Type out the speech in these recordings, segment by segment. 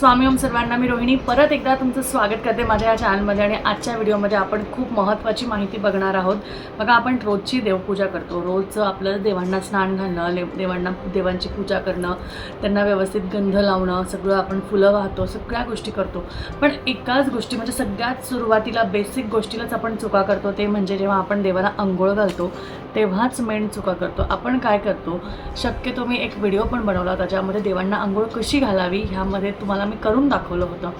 स्वामी ओम सर्वांना मी रोहिणी. परत एकदा तुमचं स्वागत करते माझ्या या चॅनलमध्ये आणि आजच्या व्हिडिओमध्ये आपण खूप महत्त्वाची माहिती बघणार आहोत. बघा आपण रोजची देवपूजा करतो. रोज आपलं देवांना स्नान घालणं ले देवांना देवांची पूजा करणं त्यांना व्यवस्थित गंध लावणं सगळं आपण फुलं वाहतो सगळ्या गोष्टी करतो. पण एकाच गोष्टी म्हणजे सगळ्यात सुरुवातीला बेसिक गोष्टीलाच आपण चुका करतो. ते म्हणजे जेव्हा आपण देवाला आंघोळ घालतो तेव्हाच मेन चुका करतो. आपण काय करतो? शक्यतो मी एक व्हिडिओ पण बनवला त्याच्यामध्ये देवांना आंघोळ कशी घालावी ह्यामध्ये तुम्हाला मी करून दाखवलं होतं.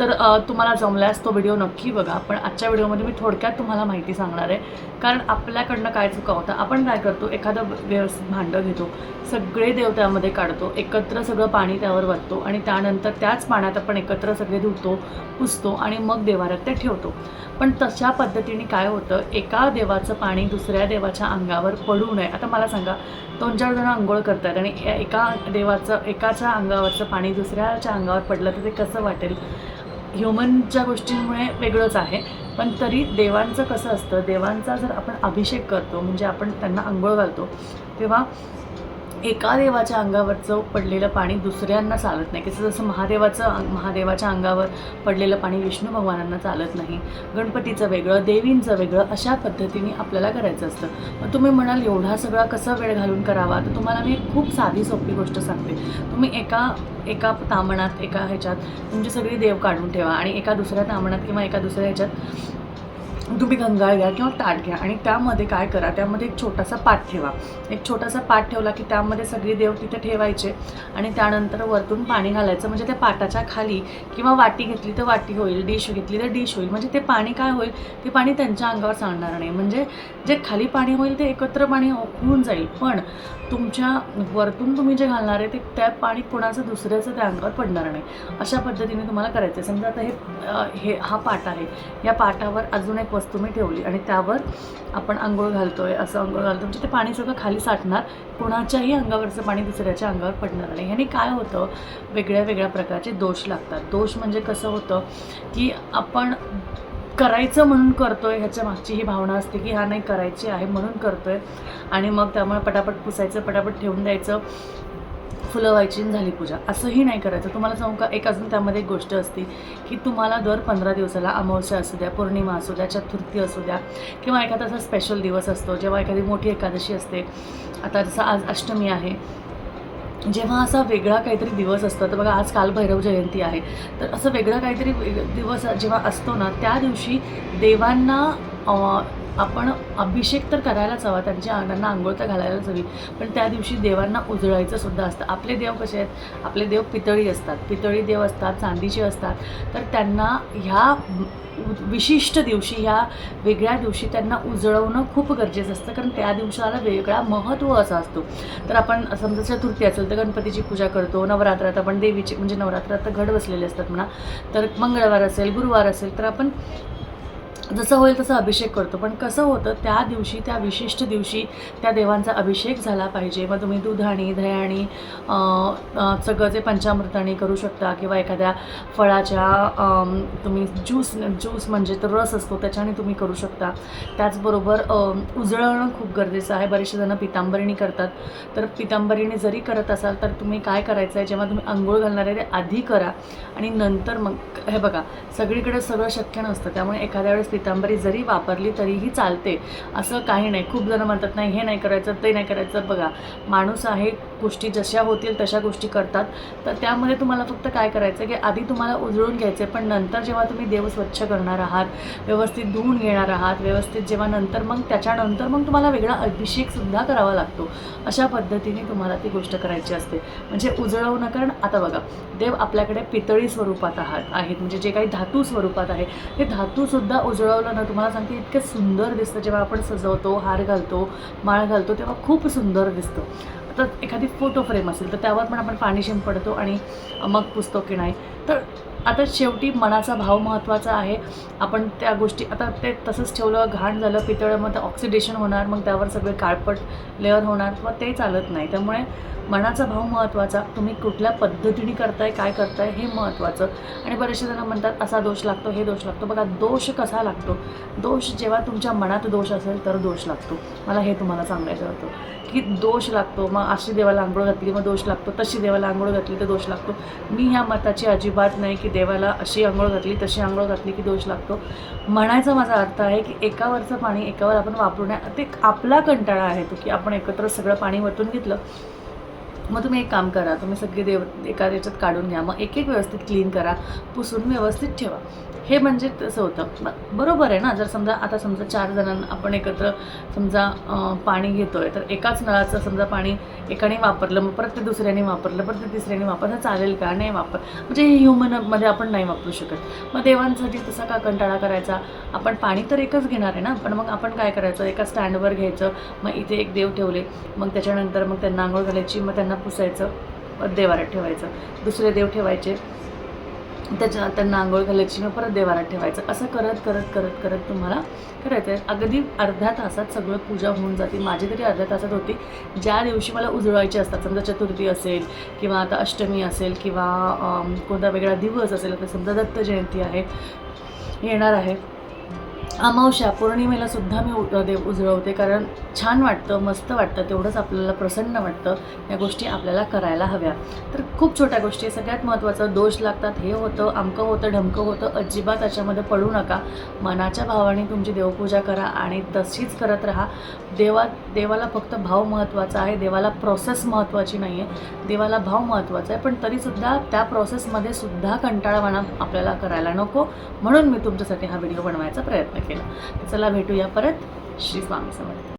तर तुम्हाला जमल्यास तो व्हिडिओ नक्की बघा. पण आजच्या व्हिडिओमध्ये मी थोडक्यात तुम्हाला माहिती सांगणार आहे. कारण आपल्याकडनं काय चुका होतं आपण काय करतो एखादं व्यवस्थित भांडं घेतो सगळे देव त्यामध्ये काढतो एकत्र सगळं पाणी त्यावर वाचतो आणि त्यानंतर त्याच पाण्यात आपण एकत्र सगळे धुतो पुसतो आणि मग देवाऱ्यात ते ठेवतो. पण तशा पद्धतीने काय होतं एका देवाचं पाणी दुसऱ्या देवाच्या अंगावर पडू नये. आता मला सांगा दोन चार जण आंघोळ करतात आणि एका देवाचं एकाच्या अंगावरचं पाणी दुसऱ्याच्या अंगावर पडलं तर ते कसं वाटेल? ह्युमनच्या गोष्टींमुळे वेगळंच आहे. पण तरी देवांचं कसं असतं? देवांचा जर आपण अभिषेक करतो म्हणजे आपण त्यांना आंघोळ घालतो तेव्हा एका देवाच्या अंगावरचं पडलेलं पाणी दुसऱ्यांना चालत नाही. कसं जसं महादेवाचं महादेवाच्या अंगावर पडलेलं पाणी विष्णू भगवानांना चालत नाही गणपतीचं वेगळं देवींचं वेगळं अशा पद्धतीने आपल्याला करायचं असतं. मग तुम्ही म्हणाल एवढा सगळा कसा वेळ घालून करावा? तर तुम्हाला मी खूप साधी सोपी गोष्ट सांगते. तुम्ही एका एका तामणात एका ह्याच्यात तुमची सगळी देव काढून ठेवा आणि एका दुसऱ्या तामणात किंवा एका दुसऱ्या ह्याच्यात तुम्ही गंगाळ घ्या किंवा ताट घ्या आणि त्यामध्ये काय करा त्यामध्ये एक छोटासा पाठ ठेवा. एक छोटासा पाठ ठेवला की त्यामध्ये सगळे देव तिथे ठेवायचे आणि त्यानंतर वरतून पाणी घालायचं. म्हणजे त्या पाटाच्या खाली किंवा वाटी घेतली तर वाटी होईल डिश घेतली तर डिश होईल. म्हणजे ते पाणी काय होईल? ते पाणी त्यांच्या अंगावर सांडणार नाही. म्हणजे जे खाली पाणी होईल ते एकत्र पाणी होऊन जाईल. पण तुमच्या वरतून तुम्ही जे घालणार आहे ते त्या पाणी कोणाचं दुसऱ्याचं त्या अंगावर पडणार नाही. अशा पद्धतीने तुम्हाला करायचं आहे. समजा आता हे हे हा पाट आहे. या पाटावर अजून एक वस्तू मी ठेवली आणि त्यावर आपण आंघोळ घालतोय असं आंघोळ घालतो म्हणजे ते पाणी सगळं खाली साठणार कोणाच्याही अंगावरचं पाणी दुसऱ्याच्या अंगावर पडणार नाही. ह्याने काय होतं? वेगळ्या वेगळ्या प्रकारचे दोष लागतात. दोष म्हणजे कसं होतं की आपण करायचं म्हणून करतोय ह्याच्या मागची ही भावना असते की हा नाही करायची आहे म्हणून करतोय आणि मग त्यामुळे पटापट पुसायचं पटापट ठेवून द्यायचं. फुलं व्हायची झाली पूजा. असंही नाही करायचं. तुम्हाला सांगू का एक अजून त्यामध्ये एक गोष्ट असते की तुम्हाला दर पंधरा दिवसाला अमावस्या असू द्या पौर्णिमा असू द्या चतुर्थी असू द्या किंवा एखादा असा स्पेशल दिवस असतो जेव्हा एखादी मोठी एकादशी असते. आता जसं आज अष्टमी आहे. जेव्हा असा वेगळा काहीतरी दिवस असतो. तर बघा आज काल भैरव जयंती आहे. तर असं वेगळा काहीतरी वेग- दिवस जेव्हा असतो ना त्या दिवशी देवांना आपण अभिषेक तर करायलाच हवा त्यांच्या अंगांना आंघोळ तर घालायलाच हवी. पण त्या दिवशी देवांना उजळायचं सुद्धा असतं. आपले देव कसे आहेत? आपले देव पितळी असतात. पितळी देव असतात चांदीचे असतात. तर त्यांना ह्या विशिष्ट दिवशी ह्या वेगळ्या दिवशी त्यांना उजळवणं खूप गरजेचं असतं. कारण त्या दिवसाला वेगळा महत्त्व असा असतो. तर आपण समजा चतुर्थी असेल तर गणपतीची पूजा करतो नवरात्रात आपण देवीची म्हणजे नवरात्रात तर घड बसलेले असतात म्हणा. तर मंगळवार असेल गुरुवार असेल तर आपण जसं होईल तसं अभिषेक करतो. पण कसं होतं त्या दिवशी त्या विशिष्ट दिवशी त्या देवांचा अभिषेक झाला पाहिजे. मग तुम्ही दुधाणी दह्याणी सगळं जे पंचामृताने करू शकता किंवा एखाद्या फळाच्या तुम्ही ज्यूस ज्यूस म्हणजे तर रस असतो त्याच्याने तुम्ही करू शकता. त्याचबरोबर उजळणं उजळवणं खूप गरजेचं आहे. बरेचसे जणं पितांबरिणी करतात. तर पितांबरिणी जरी करत असाल तर तुम्ही काय करायचं आहे जेव्हा तुम्ही आंघोळ घालणार आहे ते आधी करा. आणि नंतर मग हे बघा सगळीकडे सगळं शक्य नसतं. त्यामुळे एखाद्या वेळेस पितांबरी जरी वापरली तरीही चालते. असं काही नाही. खूप जण म्हणतात नाही हे नाही करायचं ते नाही करायचं. बघा माणूस आहे गोष्टी जशा होतील तशा गोष्टी करतात. तर त्यामध्ये तुम्हाला फक्त काय करायचं की आधी तुम्हाला उजळून घ्यायचं आहे पण नंतर जेव्हा तुम्ही देव स्वच्छ करणार आहात व्यवस्थित धुवून घेणार आहात व्यवस्थित जेव्हा नंतर मग त्याच्यानंतर मग तुम्हाला वेगळा अभिषेकसुद्धा करावा लागतो. अशा पद्धतीने तुम्हाला ती गोष्ट करायची असते. म्हणजे उजळवणं कारण आता बघा देव आपल्याकडे पितळी स्वरूपात आहात आहेत. म्हणजे जे काही धातू स्वरूपात आहे ते धातूसुद्धा उजळवलं ना तुम्हाला सांगते इतकं सुंदर दिसतं. जेव्हा आपण सजवतो हार घालतो माळ घालतो तेव्हा खूप सुंदर दिसतं. तर एखादी फोटो फ्रेम असेल तर त्यावर पण आपण पाणी शिंपडतो आणि मग पुसतो की नाही. तर आता शेवटी मनाचा भाव महत्त्वाचा आहे. आपण त्या गोष्टी आता ते तसंच ठेवलं घाण झालं पितळं मग ते ऑक्सिडेशन होणार मग त्यावर सगळे काळपट लेअर होणार मग ते चालत नाही. त्यामुळे मनाचा भाव महत्त्वाचा तुम्ही कुठल्या पद्धतीने करताय काय करताय हे महत्त्वाचं आणि बरेचसे जण म्हणतात असा दोष लागतो हे दोष लागतो. बघा दोष कसा लागतो? दोष जेव्हा तुमच्या मनात दोष असेल तर दोष लागतो. मला हे तुम्हाला सांगायचं होतं. की दोष लागतो मग अशी देवाला आंघोळ घातली मग दोष लागतो. तशी देवाला आंघोळ घातली तर दोष लागतो. मी ह्या मताची अजिबात नाही की देवाला अशी आंघोळ घातली तशी आंघोळ घातली की दोष लागतो. म्हणायचा माझा अर्थ आहे की एकावरचं पाणी एकावर आपण वापरण्या ते आपला कंटाळा आहे तो की आपण एकत्र सगळं पाणी वरतून घेतलं मग तुम्ही एक काम करा तुम्ही सगळे देव एका याच्यात काढून घ्या. मग एक एक व्यवस्थित क्लीन करा पुसून व्यवस्थित ठेवा. हे म्हणजे तसं होतं. बरोबर आहे ना? जर समजा आता समजा चार जणांना आपण एकत्र समजा पाणी घेतो आहे तर एकाच नळाचं समजा पाणी एकाने वापरलं मग परत ते दुसऱ्याने वापरलं परत ते तिसऱ्याने वापरलं चालेल का? नाही वापर म्हणजे हे ह्युमनमध्ये आपण नाही वापरू शकत. मग देवांसाठी तसा का कंटाळा करायचा? आपण पाणी तर एकच घेणार आहे ना? पण मग आपण काय करायचं? एका स्टँडवर घ्यायचं मग इथे एक देव ठेवले मग त्याच्यानंतर मग त्यांना आंघोळ घालायची मग त्यांना पुसायचं देवारात ठेवायचं. दुसरे देव ठेवायचे. त्याच्या त्यांना आंघोळ घालायची मग परत देवारात ठेवायचं. असं करत करत करत करत तुम्हाला करायचं आहे. अगदी अर्ध्या तासात सगळं पूजा होऊन जाते. माझी तरी अर्ध्या तासात होती. ज्या दिवशी मला उजळवायचे असतात समजा चतुर्थी असेल किंवा आता अष्टमी असेल किंवा कोणता वेगळा दिवस असेल तर समजा दत्त जयंती आहे येणार आहे. अमावस्या पौर्णिमेला सुद्धा मी उ- देव उजळवते कारण छान वाटतं मस्त वाटतं तेवढंच आपल्याला प्रसन्न वाटतं या गोष्टी आपल्याला करायला हव्या. तर खूप छोट्या गोष्टी सगळ्यात महत्त्वाचं दोष लागतात हे होतं अमकं होतं ढमकं होतं अजिबात त्याच्यामध्ये पडू नका. मनाच्या भावाने तुमची देवपूजा करा आणि तशीच करत राहा. देवा देवाला फक्त भाव महत्त्वाचा आहे. देवाला प्रोसेस महत्त्वाची नाही आहे देवाला भाव महत्त्वाचा आहे. पण तरीसुद्धा त्या प्रोसेसमध्ये सुद्धा कंटाळावाणा आपल्याला करायला नको. म्हणून मी तुमच्यासाठी हा व्हिडिओ बनवायचा प्रयत्न केला. चला भेटूया परत. श्री स्वामी समर्थ.